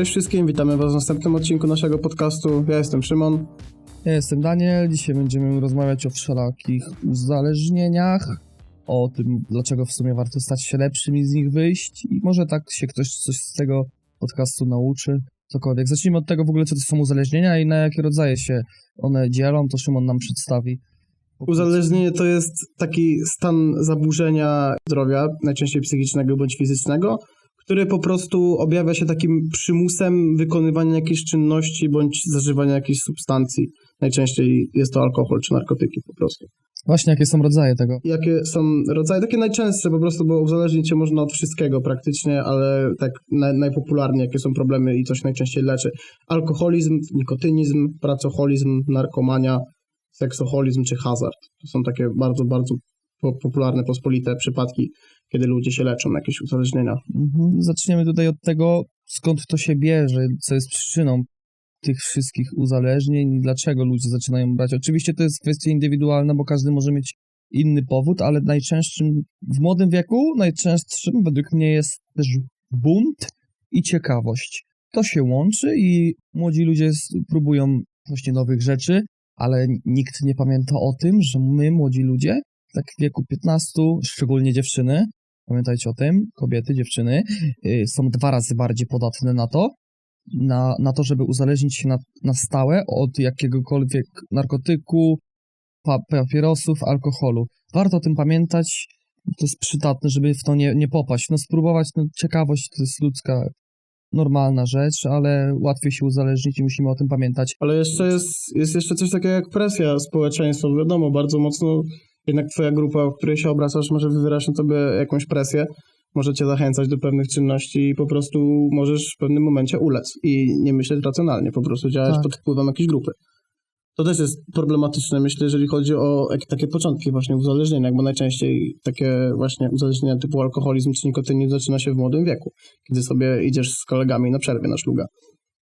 Cześć wszystkim, witamy Was w następnym odcinku naszego podcastu. Ja jestem Szymon. Ja jestem Daniel. Dzisiaj będziemy rozmawiać o wszelakich uzależnieniach, o tym, dlaczego w sumie warto stać się lepszym i z nich wyjść. I może tak się ktoś coś z tego podcastu nauczy. Cokolwiek. Zacznijmy od tego w ogóle, co to są uzależnienia i na jakie rodzaje się one dzielą. To Szymon nam przedstawi. Uzależnienie to jest taki stan zaburzenia zdrowia, najczęściej psychicznego bądź fizycznego, który po prostu objawia się takim przymusem wykonywania jakiejś czynności bądź zażywania jakiejś substancji. Najczęściej jest to alkohol czy narkotyki po prostu. Właśnie, jakie są rodzaje tego? Jakie są rodzaje? Takie najczęstsze po prostu, bo uzależnić się można od wszystkiego praktycznie, ale tak naj, najpopularniej, jakie są problemy i coś najczęściej leczy. Alkoholizm, nikotynizm, pracoholizm, narkomania, seksoholizm czy hazard. To są takie bardzo, bardzo popularne, pospolite przypadki, kiedy ludzie się leczą jakieś uzależnienia. Mhm. Zaczniemy tutaj od tego, skąd to się bierze, co jest przyczyną tych wszystkich uzależnień i dlaczego ludzie zaczynają brać. Oczywiście to jest kwestia indywidualna, bo każdy może mieć inny powód, ale najczęstszym w młodym wieku, najczęstszym według mnie jest też bunt i ciekawość. To się łączy i młodzi ludzie próbują właśnie nowych rzeczy, ale nikt nie pamięta o tym, że my, młodzi ludzie, tak w wieku 15, szczególnie dziewczyny, pamiętajcie o tym, kobiety, dziewczyny, y, są dwa razy bardziej podatne na to, na, na to, żeby uzależnić się na, na stałe od jakiegokolwiek narkotyku, pa, papierosów, alkoholu. Warto o tym pamiętać, to jest przydatne, żeby w to nie, nie popaść. No spróbować, no ciekawość to jest ludzka, normalna rzecz, ale łatwiej się uzależnić i musimy o tym pamiętać. Ale jeszcze jest, jest jeszcze coś takiego jak presja społeczeństwa. Wiadomo, bardzo mocno jednak twoja grupa, w której się obracasz, może wywierać na tobie jakąś presję, może cię zachęcać do pewnych czynności i po prostu możesz w pewnym momencie ulec i nie myśleć racjonalnie, po prostu działać Tak. pod wpływem jakiejś grupy. To też jest problematyczne, myślę, jeżeli chodzi o takie początki właśnie uzależnienia, bo najczęściej takie właśnie uzależnienia typu alkoholizm czy nikotynizm zaczyna się w młodym wieku, kiedy sobie idziesz z kolegami na przerwie na szluga.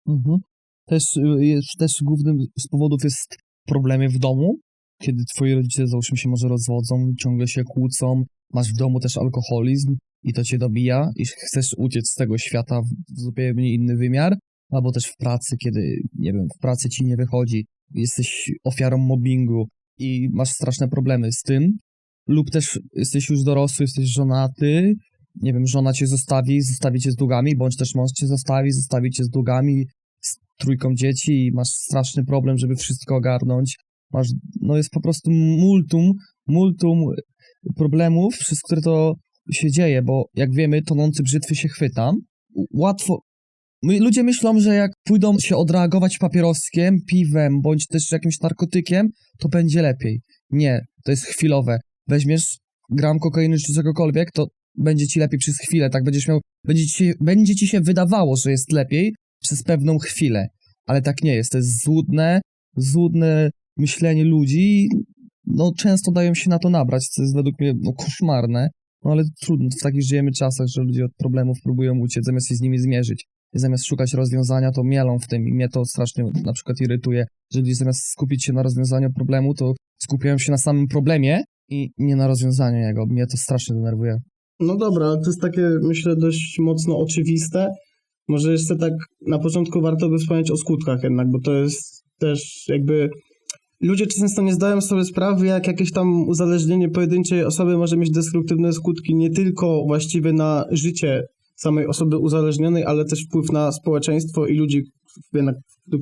Mhm. Też, jest, też głównym z powodów jest problemy w domu, kiedy twoi rodzice, załóżmy się, może rozwodzą, ciągle się kłócą, masz w domu też alkoholizm i to cię dobija i chcesz uciec z tego świata w zupełnie inny wymiar, albo też w pracy, kiedy, nie wiem, w pracy ci nie wychodzi, jesteś ofiarą mobbingu i masz straszne problemy z tym, lub też jesteś już dorosły, jesteś żonaty, nie wiem, żona cię zostawi, zostawi cię z długami, bądź też mąż cię zostawi, zostawi cię z długami, z trójką dzieci i masz straszny problem, żeby wszystko ogarnąć. Masz, no jest po prostu multum, multum problemów, przez które to się dzieje, bo jak wiemy, tonący brzytwy się chwyta. Łatwo, My, ludzie myślą, że jak pójdą się odreagować papieroskiem, piwem, bądź też jakimś narkotykiem, to będzie lepiej. Nie, to jest chwilowe. Weźmiesz gram kokainy czy czegokolwiek, to będzie ci lepiej przez chwilę, tak będziesz miał, będzie ci, będzie ci się wydawało, że jest lepiej przez pewną chwilę, ale tak nie jest, to jest złudne, złudne myślenie ludzi no często dają się na to nabrać, co jest według mnie no, koszmarne, no ale trudno, w takich żyjemy czasach, że ludzie od problemów próbują uciec, zamiast się z nimi zmierzyć. I zamiast szukać rozwiązania, to mielą w tym i mnie to strasznie na przykład irytuje, że ludzie zamiast skupić się na rozwiązaniu problemu, to skupiają się na samym problemie i nie na rozwiązaniu jego. Mnie to strasznie denerwuje. No dobra, to jest takie, myślę, dość mocno oczywiste. Może jeszcze tak na początku warto by wspomnieć o skutkach jednak, bo to jest też jakby... Ludzie często nie zdają sobie sprawy, jak jakieś tam uzależnienie pojedynczej osoby może mieć destruktywne skutki nie tylko właściwie na życie samej osoby uzależnionej, ale też wpływ na społeczeństwo i ludzi,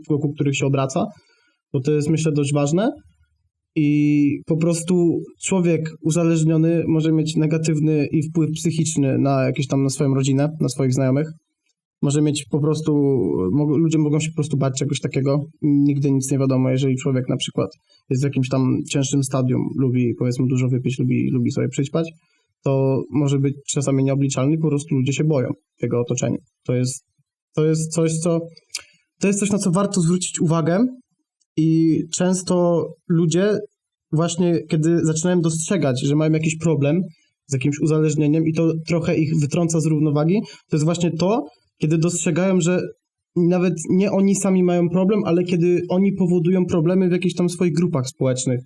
wokół których się obraca, bo to jest myślę dość ważne. I po prostu człowiek uzależniony może mieć negatywny i wpływ psychiczny na jakieś tam na swoją rodzinę, na swoich znajomych. Może mieć po prostu, ludzie mogą się po prostu bać czegoś takiego. Nigdy nic nie wiadomo, jeżeli człowiek na przykład jest w jakimś tam cięższym stadium, lubi powiedzmy dużo wypić, lubi, lubi sobie przyćpać, to może być czasami nieobliczalny, po prostu ludzie się boją w jego otoczeniu. To jest, to jest coś, co, to jest coś, na co warto zwrócić uwagę, i często ludzie właśnie, kiedy zaczynają dostrzegać, że mają jakiś problem z jakimś uzależnieniem i to trochę ich wytrąca z równowagi, to jest właśnie to, kiedy dostrzegają, że nawet nie oni sami mają problem, ale kiedy oni powodują problemy w jakichś tam swoich grupach społecznych.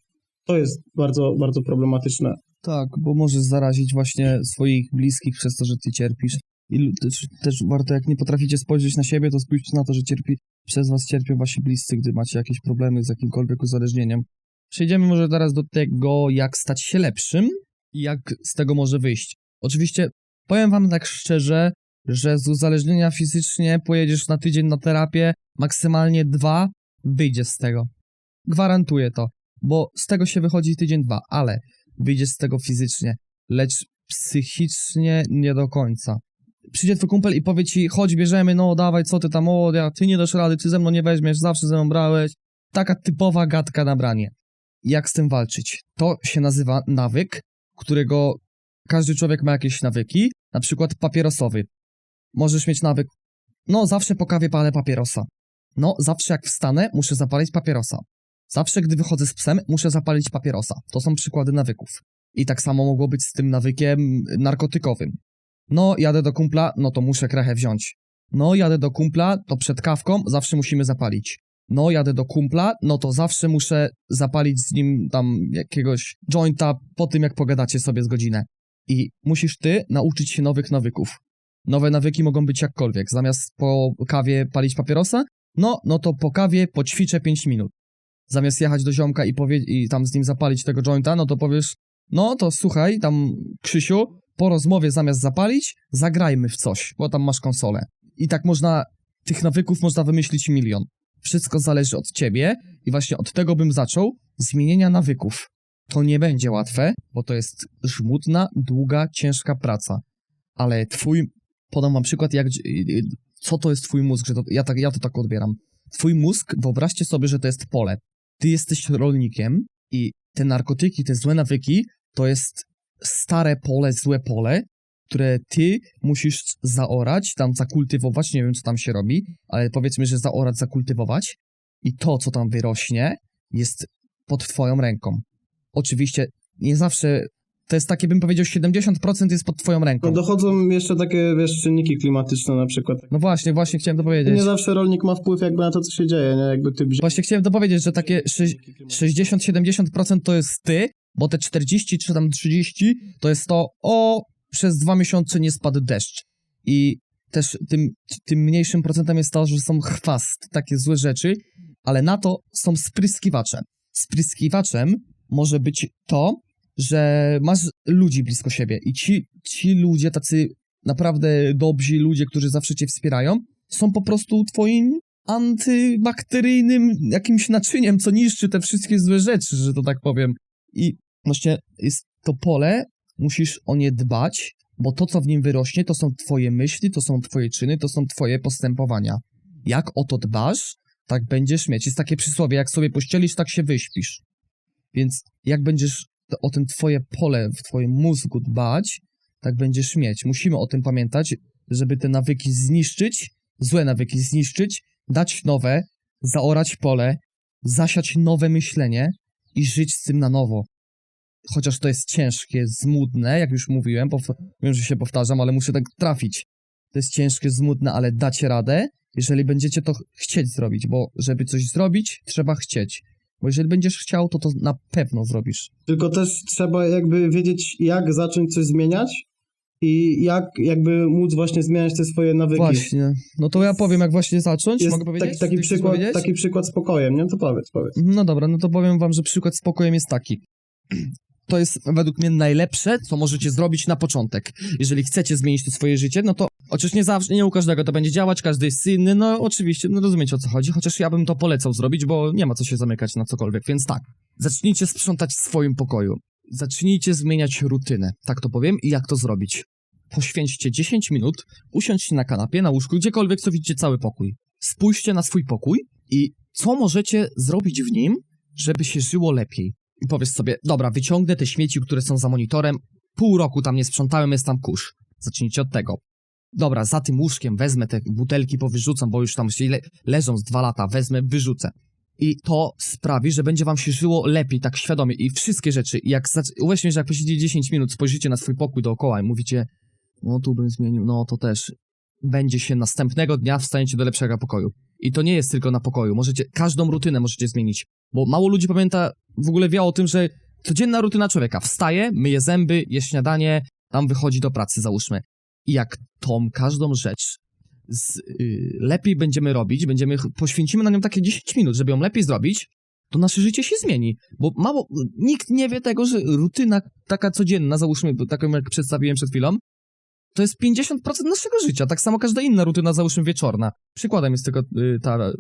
To jest bardzo, bardzo problematyczne. Tak, bo możesz zarazić właśnie swoich bliskich przez to, że ty cierpisz. I też, też warto, jak nie potraficie spojrzeć na siebie, to spójrzcie na to, że cierpi, przez was cierpią wasi bliscy, gdy macie jakieś problemy z jakimkolwiek uzależnieniem. Przejdziemy może teraz do tego, jak stać się lepszym i jak z tego może wyjść. Oczywiście powiem wam tak szczerze, że z uzależnienia fizycznie pojedziesz na tydzień na terapię, maksymalnie dwa, wyjdziesz z tego. Gwarantuję to, bo z tego się wychodzi tydzień, dwa, ale wyjdziesz z tego fizycznie, lecz psychicznie nie do końca. Przyjdzie twój kumpel i powie ci, chodź bierzemy, no dawaj, co ty tam, o, ja, ty nie dasz rady, ty ze mną nie weźmiesz, zawsze ze mną brałeś. Taka typowa gadka na branie. Jak z tym walczyć? To się nazywa nawyk, którego każdy człowiek ma jakieś nawyki, na przykład papierosowy. Możesz mieć nawyk, no zawsze po kawie palę papierosa. No zawsze jak wstanę, muszę zapalić papierosa. Zawsze gdy wychodzę z psem, muszę zapalić papierosa. To są przykłady nawyków. I tak samo mogło być z tym nawykiem narkotykowym. No, jadę do kumpla, no to muszę krechę wziąć. No, jadę do kumpla, to przed kawką zawsze musimy zapalić. No, jadę do kumpla, no to zawsze muszę zapalić z nim tam jakiegoś jointa po tym, jak pogadacie sobie z godzinę. I musisz ty nauczyć się nowych nawyków. Nowe nawyki mogą być jakkolwiek. Zamiast po kawie palić papierosa, no, no to po kawie poćwiczę 5 minut. Zamiast jechać do ziomka i, powie- i tam z nim zapalić tego jointa, no to powiesz, no to słuchaj, tam Krzysiu, po rozmowie zamiast zapalić, zagrajmy w coś, bo tam masz konsolę. I tak można, tych nawyków można wymyślić milion. Wszystko zależy od ciebie i właśnie od tego bym zaczął, zmienienia nawyków. To nie będzie łatwe, bo to jest żmudna, długa, ciężka praca. Ale twój, podam wam przykład, jak, co to jest twój mózg, że to, ja, tak, ja to tak odbieram. Twój mózg, wyobraźcie sobie, że to jest pole. Ty jesteś rolnikiem i te narkotyki, te złe nawyki, to jest stare pole, złe pole, które ty musisz zaorać, tam zakultywować, nie wiem co tam się robi, ale powiedzmy, że zaorać, zakultywować i to, co tam wyrośnie, jest pod twoją ręką. Oczywiście nie zawsze, to jest takie, bym powiedział, 70% jest pod twoją No ręką. dochodzą jeszcze takie, wiesz, czynniki klimatyczne na przykład. No właśnie, właśnie chciałem to powiedzieć. Nie zawsze rolnik ma wpływ jakby na to, co się dzieje, nie? Jakby ty Właśnie chciałem to powiedzieć, że takie szy- 60-70% to jest ty, bo te 40 czy tam 30 to jest to, o, przez dwa miesiące nie spadł deszcz. I też tym, tym mniejszym procentem jest to, że są chwast, takie złe rzeczy, ale na to są spryskiwacze. Spryskiwaczem może być to, że masz ludzi blisko siebie i ci, ci ludzie, tacy naprawdę dobrzy ludzie, którzy zawsze cię wspierają, są po prostu twoim antybakteryjnym jakimś naczyniem, co niszczy te wszystkie złe rzeczy, że to tak powiem. I właśnie jest to pole, musisz o nie dbać, bo to, co w nim wyrośnie, to są twoje myśli, to są twoje czyny, to są twoje postępowania. Jak o to dbasz, tak będziesz mieć. Jest takie przysłowie, jak sobie pościelisz, tak się wyśpisz. Więc jak będziesz o ten twoje pole w twoim mózgu dbać, tak będziesz mieć. Musimy o tym pamiętać, żeby te nawyki zniszczyć, złe nawyki zniszczyć, dać nowe, zaorać pole, zasiać nowe myślenie i żyć z tym na nowo. Chociaż to jest ciężkie, zmudne, jak już mówiłem, wiem, że się powtarzam, ale muszę tak trafić. To jest ciężkie, zmudne, ale dacie radę, jeżeli będziecie to ch- chcieć zrobić, bo żeby coś zrobić, trzeba chcieć. Bo jeżeli będziesz chciał, to to na pewno zrobisz. Tylko też trzeba jakby wiedzieć, jak zacząć coś zmieniać i jak jakby móc właśnie zmieniać te swoje nawyki. Właśnie. No to ja powiem, jak właśnie zacząć. Jest Mogę powiedzieć? taki, taki, przykład, powiedzieć? taki przykład z pokojem, nie? To powiedz, powiedz. No dobra, no to powiem wam, że przykład z pokojem jest taki. To jest według mnie najlepsze, co możecie zrobić na początek. Jeżeli chcecie zmienić to swoje życie, no to oczywiście nie zawsze, nie u każdego to będzie działać, każdy jest inny, no oczywiście, no rozumiecie o co chodzi, chociaż ja bym to polecał zrobić, bo nie ma co się zamykać na cokolwiek, więc tak. Zacznijcie sprzątać w swoim pokoju. Zacznijcie zmieniać rutynę, tak to powiem, i jak to zrobić. Poświęćcie 10 minut, usiądźcie na kanapie, na łóżku, gdziekolwiek, co widzicie cały pokój. Spójrzcie na swój pokój i co możecie zrobić w nim, żeby się żyło lepiej. I powiesz sobie, dobra, wyciągnę te śmieci, które są za monitorem, pół roku tam nie sprzątałem, jest tam kurz. Zacznijcie od tego. Dobra, za tym łóżkiem wezmę te butelki, powyrzucam, bo już tam się le leżą z dwa lata, wezmę, wyrzucę. I to sprawi, że będzie wam się żyło lepiej, tak świadomie. I wszystkie rzeczy, jak mi, że jak posiedzicie 10 minut, spojrzycie na swój pokój dookoła i mówicie, no tu bym zmienił, no to też. Będzie się następnego dnia wstaniecie do lepszego pokoju. I to nie jest tylko na pokoju. Możecie, każdą rutynę możecie zmienić. Bo mało ludzi pamięta, w ogóle wie o tym, że codzienna rutyna człowieka. Wstaje, myje zęby, je śniadanie, tam wychodzi do pracy, załóżmy. I jak tą każdą rzecz z, y, lepiej będziemy robić, będziemy poświęcimy na nią takie 10 minut, żeby ją lepiej zrobić, to nasze życie się zmieni. Bo mało, nikt nie wie tego, że rutyna taka codzienna, załóżmy taką jak przedstawiłem przed chwilą, to jest 50% naszego życia. Tak samo każda inna rutyna, załóżmy wieczorna. Przykładem jest tylko y, ta y,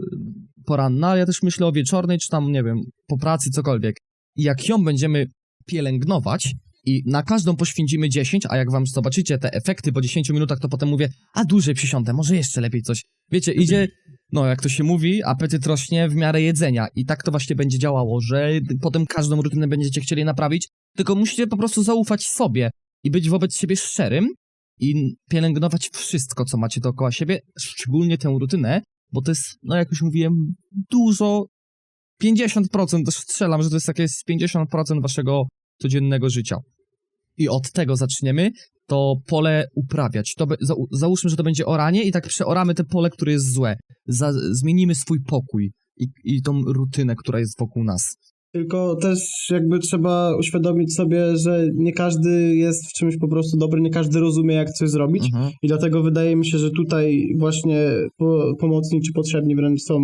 poranna, ale ja też myślę o wieczornej, czy tam, nie wiem, po pracy, cokolwiek. I jak ją będziemy pielęgnować i na każdą poświęcimy 10, a jak wam zobaczycie te efekty po 10 minutach, to potem mówię, a dłużej przysiądę, może jeszcze lepiej coś. Wiecie, idzie, no jak to się mówi, apetyt rośnie w miarę jedzenia i tak to właśnie będzie działało, że potem każdą rutynę będziecie chcieli naprawić, tylko musicie po prostu zaufać sobie i być wobec siebie szczerym i pielęgnować wszystko, co macie dookoła siebie, szczególnie tę rutynę, bo to jest, no jak już mówiłem, dużo, 50%, też strzelam, że to jest jakieś 50% waszego codziennego życia. I od tego zaczniemy, to pole uprawiać. To za, załóżmy, że to będzie oranie i tak przeoramy te pole, które jest złe. Za, zmienimy swój pokój i, i tą rutynę, która jest wokół nas. Tylko też jakby trzeba uświadomić sobie, że nie każdy jest w czymś po prostu dobry, nie każdy rozumie, jak coś zrobić. Mhm. I dlatego wydaje mi się, że tutaj właśnie po, pomocni czy potrzebni wręcz są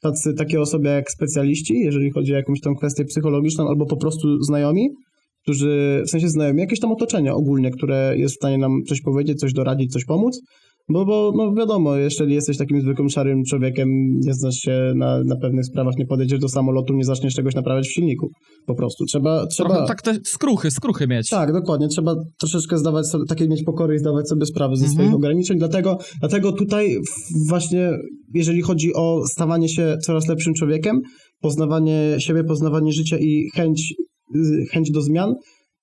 tacy, takie osoby jak specjaliści, jeżeli chodzi o jakąś tą kwestię psychologiczną, albo po prostu znajomi, którzy, w sensie znajomi, jakieś tam otoczenie ogólnie, które jest w stanie nam coś powiedzieć, coś doradzić, coś pomóc. Bo, bo no wiadomo, jeżeli jesteś takim zwykłym szarym człowiekiem, nie znasz się na, na pewnych sprawach, nie podejdziesz do samolotu, nie zaczniesz czegoś naprawiać w silniku. Po prostu. Trzeba, trzeba... Trochę tak te skruchy, skruchy mieć. Tak, dokładnie. Trzeba troszeczkę zdawać sobie, takiej mieć pokory i zdawać sobie sprawę ze Mhm. swoich ograniczeń. Dlatego, dlatego tutaj właśnie, jeżeli chodzi o stawanie się coraz lepszym człowiekiem, poznawanie siebie, poznawanie życia i chęć, y, chęć do zmian,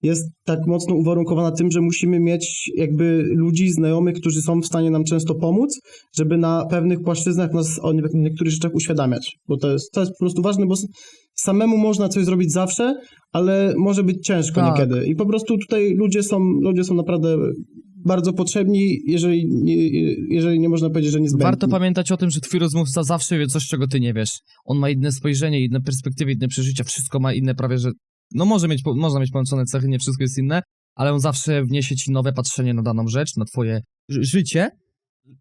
jest tak mocno uwarunkowana tym, że musimy mieć jakby ludzi, znajomych, którzy są w stanie nam często pomóc, żeby na pewnych płaszczyznach nas o nie- niektórych rzeczach uświadamiać. Bo to jest, to jest po prostu ważne, bo samemu można coś zrobić zawsze, ale może być ciężko Tak. niekiedy. I po prostu tutaj ludzie są, ludzie są naprawdę bardzo potrzebni, jeżeli nie, jeżeli nie można powiedzieć, że niezbędni. Warto pamiętać o tym, że twój rozmówca zawsze wie coś, czego ty nie wiesz. On ma inne spojrzenie, inne perspektywy, inne przeżycia, wszystko ma inne prawie, że... No może mieć, można mieć połączone cechy, nie wszystko jest inne, ale on zawsze wniesie ci nowe patrzenie na daną rzecz, na twoje ży- życie.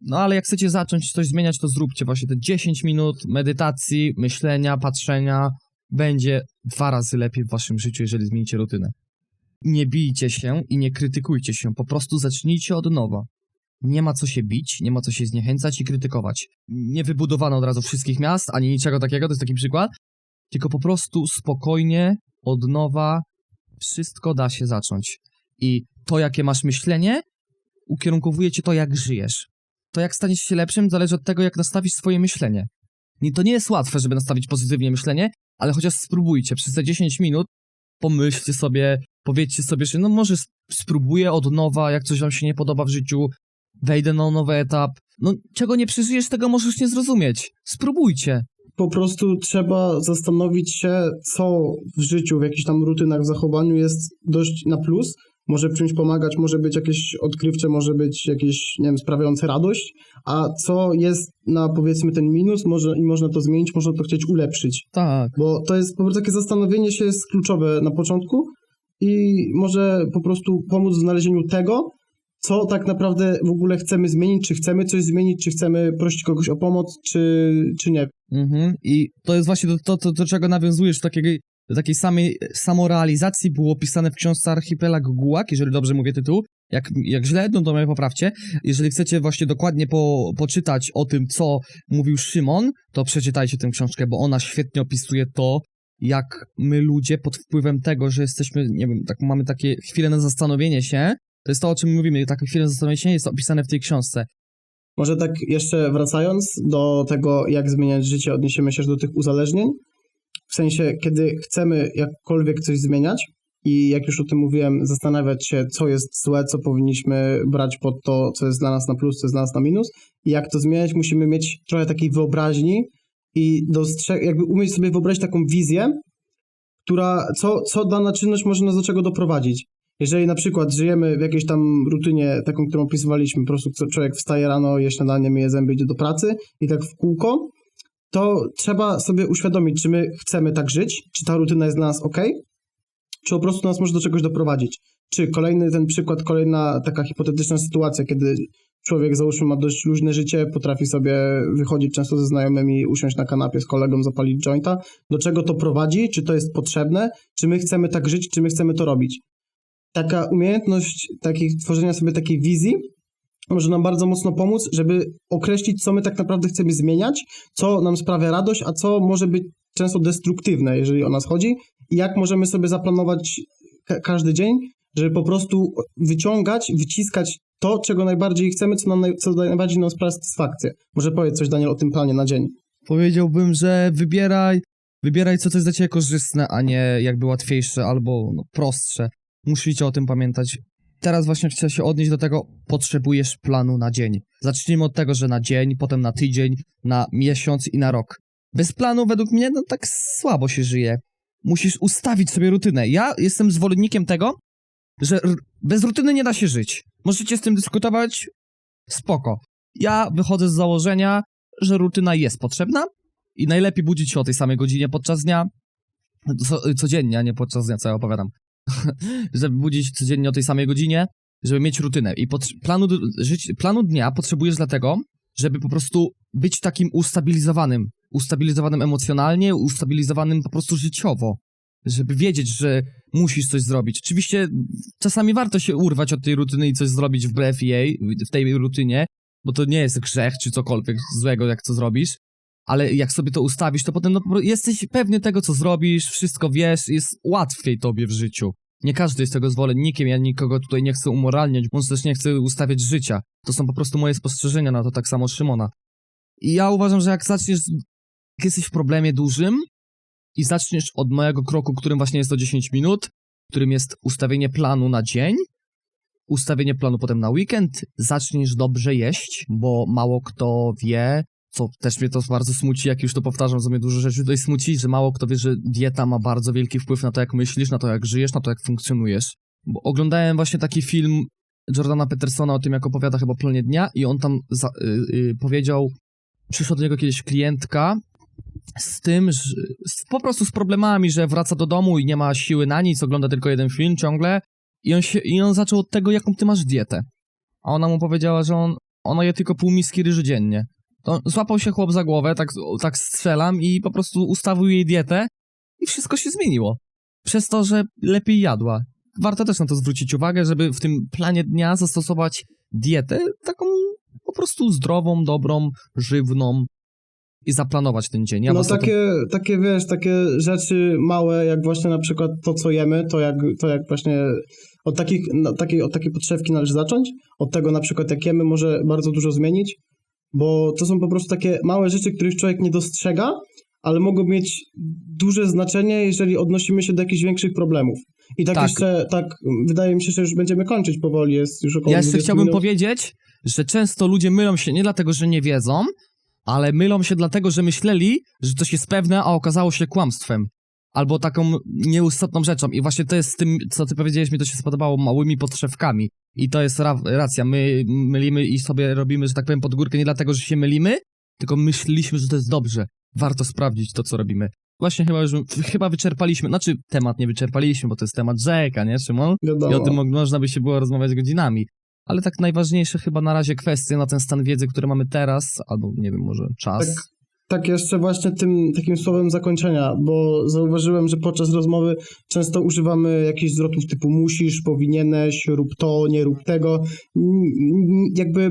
No ale jak chcecie zacząć coś zmieniać, to zróbcie właśnie te 10 minut medytacji, myślenia, patrzenia. Będzie dwa razy lepiej w waszym życiu, jeżeli zmienicie rutynę. Nie bijcie się i nie krytykujcie się, po prostu zacznijcie od nowa. Nie ma co się bić, nie ma co się zniechęcać i krytykować. Nie wybudowano od razu wszystkich miast, ani niczego takiego, to jest taki przykład. Tylko po prostu spokojnie, od nowa, wszystko da się zacząć. I to, jakie masz myślenie, ukierunkowuje cię to, jak żyjesz. To, jak staniesz się lepszym, zależy od tego, jak nastawisz swoje myślenie. I to nie jest łatwe, żeby nastawić pozytywnie myślenie, ale chociaż spróbujcie. Przez te 10 minut pomyślcie sobie, powiedzcie sobie, że no może sp- spróbuję od nowa, jak coś wam się nie podoba w życiu, wejdę na nowy etap. No, czego nie przeżyjesz, tego możesz nie zrozumieć. Spróbujcie. Po prostu trzeba zastanowić się, co w życiu, w jakichś tam rutynach, w zachowaniu jest dość na plus. Może w czymś pomagać, może być jakieś odkrywcze, może być jakieś, nie wiem, sprawiające radość, a co jest na powiedzmy ten minus, może i można to zmienić, można to chcieć ulepszyć. Tak. Bo to jest po prostu takie zastanowienie się jest kluczowe na początku i może po prostu pomóc w znalezieniu tego, co tak naprawdę w ogóle chcemy zmienić, czy chcemy coś zmienić, czy chcemy prosić kogoś o pomoc, czy, czy nie. Mhm. I to jest właśnie to, to, to do czego nawiązujesz, takiej, do takiej samej samorealizacji było opisane w książce Archipelag Gułak, jeżeli dobrze mówię tytuł. Jak, jak źle, no to mnie poprawcie. Jeżeli chcecie właśnie dokładnie po, poczytać o tym, co mówił Szymon, to przeczytajcie tę książkę, bo ona świetnie opisuje to, jak my ludzie pod wpływem tego, że jesteśmy, nie wiem, tak mamy takie chwile na zastanowienie się, to jest to, o czym mówimy, takie chwile na zastanowienie się jest opisane w tej książce. Może tak jeszcze wracając do tego, jak zmieniać życie, odniesiemy się do tych uzależnień. W sensie, kiedy chcemy jakkolwiek coś zmieniać i jak już o tym mówiłem, zastanawiać się, co jest złe, co powinniśmy brać pod to, co jest dla nas na plus, co jest dla nas na minus i jak to zmieniać, musimy mieć trochę takiej wyobraźni i dostrzeg- jakby umieć sobie wyobrazić taką wizję, która, co, co dana czynność może nas do czego doprowadzić. Jeżeli na przykład żyjemy w jakiejś tam rutynie, taką, którą opisywaliśmy, po prostu człowiek wstaje rano, je śniadanie, myje zęby, idzie do pracy i tak w kółko, to trzeba sobie uświadomić, czy my chcemy tak żyć, czy ta rutyna jest dla nas ok. czy po prostu nas może do czegoś doprowadzić. Czy kolejny ten przykład, kolejna taka hipotetyczna sytuacja, kiedy człowiek załóżmy ma dość luźne życie, potrafi sobie wychodzić często ze znajomymi, usiąść na kanapie z kolegą, zapalić jointa. Do czego to prowadzi? Czy to jest potrzebne? Czy my chcemy tak żyć? Czy my chcemy to robić? Taka umiejętność takich, tworzenia sobie takiej wizji może nam bardzo mocno pomóc, żeby określić, co my tak naprawdę chcemy zmieniać, co nam sprawia radość, a co może być często destruktywne, jeżeli o nas chodzi i jak możemy sobie zaplanować ka- każdy dzień, żeby po prostu wyciągać, wyciskać to, czego najbardziej chcemy, co, nam naj- co najbardziej nam sprawia satysfakcję. Może powiedz coś, Daniel, o tym planie na dzień. Powiedziałbym, że wybieraj, wybieraj co jest dla ciebie korzystne, a nie jakby łatwiejsze albo no, prostsze. Musicie o tym pamiętać. Teraz właśnie chcę się odnieść do tego, potrzebujesz planu na dzień. Zacznijmy od tego, że na dzień, potem na tydzień, na miesiąc i na rok. Bez planu według mnie no tak słabo się żyje. Musisz ustawić sobie rutynę. Ja jestem zwolennikiem tego, że bez rutyny nie da się żyć. Możecie z tym dyskutować, spoko. Ja wychodzę z założenia, że rutyna jest potrzebna i najlepiej budzić się o tej samej godzinie podczas dnia, co, codziennie, a nie podczas dnia, co ja opowiadam. żeby budzić codziennie o tej samej godzinie, żeby mieć rutynę. I planu, żyć, planu dnia potrzebujesz dlatego, żeby po prostu być takim ustabilizowanym. Ustabilizowanym emocjonalnie, ustabilizowanym po prostu życiowo. Żeby wiedzieć, że musisz coś zrobić. Oczywiście czasami warto się urwać od tej rutyny i coś zrobić wbrew jej, w tej rutynie, bo to nie jest grzech czy cokolwiek złego, jak co zrobisz, ale jak sobie to ustawisz, to potem no, jesteś pewny tego, co zrobisz, wszystko wiesz, jest łatwiej tobie w życiu. Nie każdy jest tego zwolennikiem, ja nikogo tutaj nie chcę umoralniać, bądź też nie chcę ustawiać życia. To są po prostu moje spostrzeżenia na to, tak samo Szymona. I ja uważam, że jak zaczniesz, jak jesteś w problemie dużym i zaczniesz od mojego kroku, którym właśnie jest to 10 minut, którym jest ustawienie planu na dzień, ustawienie planu potem na weekend, zaczniesz dobrze jeść, bo mało kto wie, co też mnie to bardzo smuci, jak już to powtarzam, co mnie dużo rzeczy tutaj smuci, że mało kto wie, że dieta ma bardzo wielki wpływ na to, jak myślisz, na to, jak żyjesz, na to, jak funkcjonujesz. Bo oglądałem właśnie taki film Jordana Petersona o tym, jak opowiada chyba o planie dnia i on tam za, y, y, powiedział, przyszła do niego kiedyś klientka z tym, że z, po prostu z problemami, że wraca do domu i nie ma siły na nic, ogląda tylko jeden film ciągle i on, się, i on zaczął od tego, jaką ty masz dietę. A ona mu powiedziała, że on, ona je tylko pół miski ryży dziennie. To złapał się chłop za głowę, tak, tak strzelam i po prostu ustawił jej dietę i wszystko się zmieniło. Przez to, że lepiej jadła. Warto też na to zwrócić uwagę, żeby w tym planie dnia zastosować dietę taką po prostu zdrową, dobrą, żywną i zaplanować ten dzień. Ja no o to- takie, takie, wiesz, takie rzeczy małe, jak właśnie na przykład to, co jemy, to jak, to jak właśnie od, takich, takiej, od takiej podszewki należy zacząć. Od tego na przykład, jak jemy, może bardzo dużo zmienić, bo to są po prostu takie małe rzeczy, których człowiek nie dostrzega, ale mogą mieć duże znaczenie, jeżeli odnosimy się do jakichś większych problemów. I tak, Tak. jeszcze, tak, wydaje mi się, że już będziemy kończyć powoli, jest już około Ja jeszcze 20 chciałbym minut. powiedzieć, że często ludzie mylą się nie dlatego, że nie wiedzą, ale mylą się dlatego, że myśleli, że coś jest pewne, a okazało się kłamstwem. Albo taką nieistotną rzeczą. I właśnie to jest z tym, co ty powiedziałeś, mi to się spodobało, małymi podszewkami. I to jest ra- racja. My mylimy i sobie robimy, że tak powiem, pod górkę nie dlatego, że się mylimy, tylko myśleliśmy, że to jest dobrze. Warto sprawdzić to, co robimy. Właśnie chyba już, chyba wyczerpaliśmy, znaczy temat nie wyczerpaliśmy, bo to jest temat rzeka, nie Szymon? Wiadomo. I o tym mo- można by się było rozmawiać godzinami. Ale tak najważniejsze chyba na razie kwestie na ten stan wiedzy, który mamy teraz, albo nie wiem, może czas. Tak. Tak, jeszcze właśnie tym takim słowem zakończenia, bo zauważyłem, że podczas rozmowy często używamy jakichś zwrotów typu musisz, powinieneś, rób to, nie rób tego. Jakby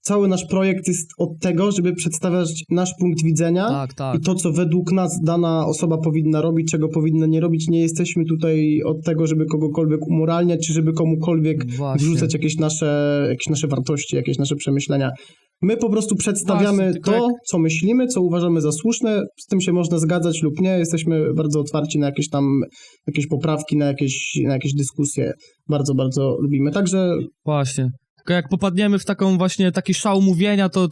cały nasz projekt jest od tego, żeby przedstawiać nasz punkt widzenia Tak, tak. i to, co według nas dana osoba powinna robić, czego powinna nie robić. Nie jesteśmy tutaj od tego, żeby kogokolwiek umoralniać, czy żeby komukolwiek Właśnie. wrzucać jakieś nasze, jakieś nasze wartości, jakieś nasze przemyślenia. My po prostu przedstawiamy Właśnie, to, jak- co myślimy, co uważamy za słuszne. Z tym się można zgadzać lub nie. Jesteśmy bardzo otwarci na jakieś tam jakieś poprawki, na jakieś, na jakieś dyskusje. Bardzo, bardzo lubimy. Także Właśnie. Tylko jak popadniemy w taką właśnie taki szał mówienia, to,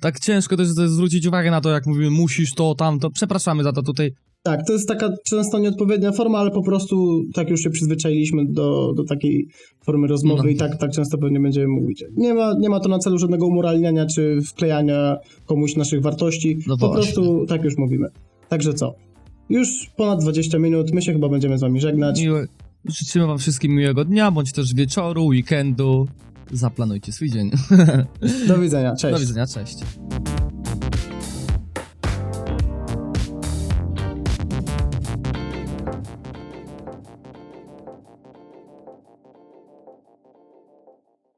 tak ciężko też zwrócić uwagę na to, jak mówimy musisz to, tamto. Przepraszamy za to tutaj. Tak, to jest taka często nieodpowiednia forma, ale po prostu tak już się przyzwyczailiśmy do, do takiej formy rozmowy No. i tak, tak często pewnie będziemy mówić. Nie ma, nie ma to na celu żadnego umoralniania czy wklejania komuś naszych wartości. No po właśnie. prostu tak już mówimy. Także co? Już ponad 20 minut, my się chyba będziemy z wami żegnać. Miłe, życzymy wam wszystkim miłego dnia, bądź też wieczoru, weekendu. Zaplanujcie swój dzień. Do widzenia, cześć. Do widzenia, cześć.